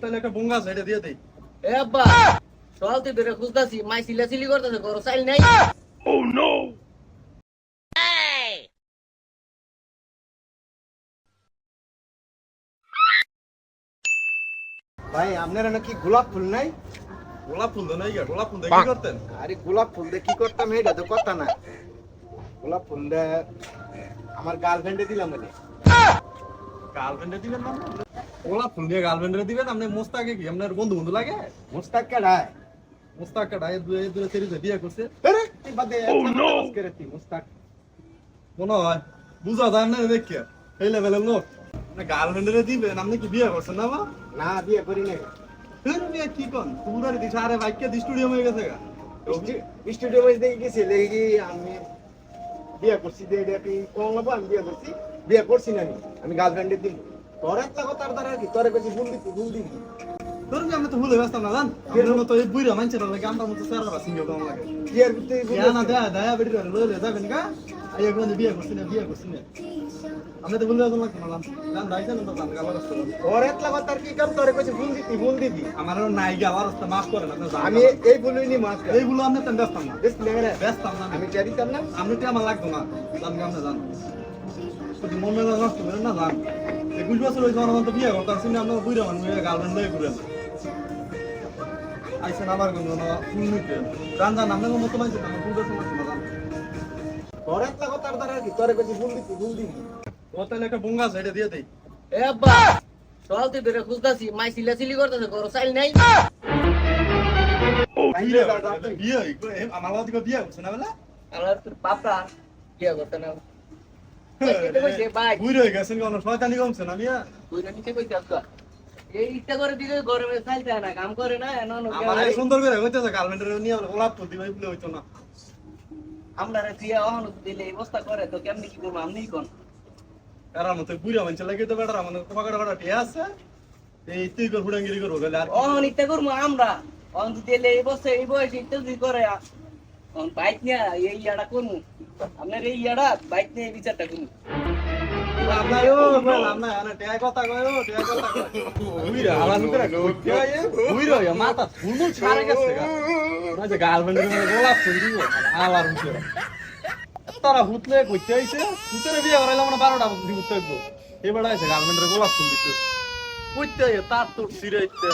তাহলে একটা বুঙ্গা আছে এটা দিয়ে দেই। এ আব্বা সকাল থেকে ধরে খুঁজতাছি মাই সিলা সিলি করতেছে ঘর চাইল নাই। ভাই আপনারা নাকি গোলাপ ফুল নাই? গোলাপ ফুল তো নাই গোলাপ ফুল দিয়ে কি করতেন? আরে গোলাপ ফুল দিয়ে কি করতাম এটা তো কথা না। গোলাপ ফুল দিয়ে আমার গার্লফ্রেন্ডে দিলাম মানে গার্লফ্রেন্ডে দিবেন না গোলাপ ফুল দিয়ে গার্লফ্রেন্ডে দিবেন আপনি মোস্তাকে কি? আপনার বন্ধু বন্ধু লাগে? মুস্তাক কেডায় মোস্তাক এই দুই দুই সেরিতে বিয়ে করছে। আরে তুই বাদে রাতি মুস্তাক। মনে হয় বুঝা যায় না দেখে এই লেভেলের লোক। আপনি গার্লফ্রেন্ডে দিবেন আপনি কি বিয়ে করছেন না বা না বিয়ে করি নাই। ফের কি কন? পুরারি দিছে আরে বাইকে দি স্টুডিও হয়ে গেছে গা। স্টুডিও মাঝে দেখে গেছি লেগে আমি বিয়ে করছি দিয়ে কম নেব আমি বিয়ে করছি। বিয়ে করছি না আমি। আমি গার্লফ্রেন্ডে দিব তোর একটা কথা তার দ্বারা কি? তোর কাছে ভুল দিচ্ছি ভুল দিবি তোর আমি তো ভুলে ব্যস্ত না জান? আপনার মতো এই বুইরা মানছে লাগে আমার মতো সারা বা সিঙ্গেল কম লাগে। বিয়ের ভিতরে ভুল না দিচ্ছি। দেয়া দেয়া বেটি রে লইলে যাবেন গা। আই এখন বিয়ে করছেন না বিয়ে করছেন না। আপনি তো ভুলে লাগতো না জান? দাইছেন তো জান গালা রাস্তা একটা কথা আর কি কাম? তোর কাছে ভুল দিতি ভুল দিবি। আমার নাই রাস্তা মাফ আপনি জান। আমি এই ভুলই নি মাছ এইগুলো আপনি তো ব্যস্ত না। ব্যস্ত না। আমি না? আপনি তো আমার লাগতো না। জান গামনে জান। যদি মন মেলা নষ্ট করেন না জান একুশ বছর ওই জনগণ তো বিয়ে করতাম শুনে আপনার বুইরা মানুষ গার্লফ্রেন্ড লয়ে ঘুরেন আইসেন আবার কোনো ফুল নিতে। জান জান আপনার মতো মানছে না ফুল বছর মানছে না। জান তোর একটা কথা আর দ্বারা কি তোর কাছে ভুল দিতি ভুল দিবি তাহলে একটা বুঙ্গা এটা দিয়ে দেই। এ আব্বা সকাল থেকে ধরে খুঁজতাছি মাই সিলা সিলি করতেছে ঘর চাইল নাই। বিয়ে বিয়ে আমার লগত বিয়ে করছে না বলে? আমার বাপরা কি করতে না। বুড়ি হয়ে গেছেন কোন শয়তানি কমছে না বিয়া কইরা নিতে কইতে আজকা এই ইচ্ছা করে দিলে গরমে চাইতে না কাম করে না এমন আমার এই সুন্দর করে হইতেছে গার্লফ্রেন্ডের নিয়ে গোলাপ ফুল দিবে বলে হইতো না। আমরা রে অহন দিলে এই অবস্থা করে তো কেমনি কি করব আমনি কোন। এরার মতো বুড়ি মানুষ লাগে তো বেটার মানে আছে এই তুই কর ফুডাঙ্গিরি করব গেলে আর অহন ইচ্ছা করব আমরা। অহন দিলে এই বছর এই বয়সে ইচ্ছা করে বাইক নিয়ে এই ইয়াটা করব আপনার এই ইয়াটা বাইক নিয়ে বিচারটা করব আপনার ও বললাম না না টেয়া কথা কয় ও টেয়া কথা কয়। বুইরা আলান করে কইতে আয় বুইরা ইয়া মাথা ফুলমুল ছাড়ে গেছে গা। না যে গার্লফ্রেন্ডের গোলাপ ফুল আলার উঠে তারা হুতলে কইতে আইছে হুতরে বিয়ে করাইলাম না 12টা পর্যন্ত হুততে হইব এবারে আইছে গার্লফ্রেন্ডের গোলাপ ফুল দিতে। কইতে তার তোর সিরাইতে।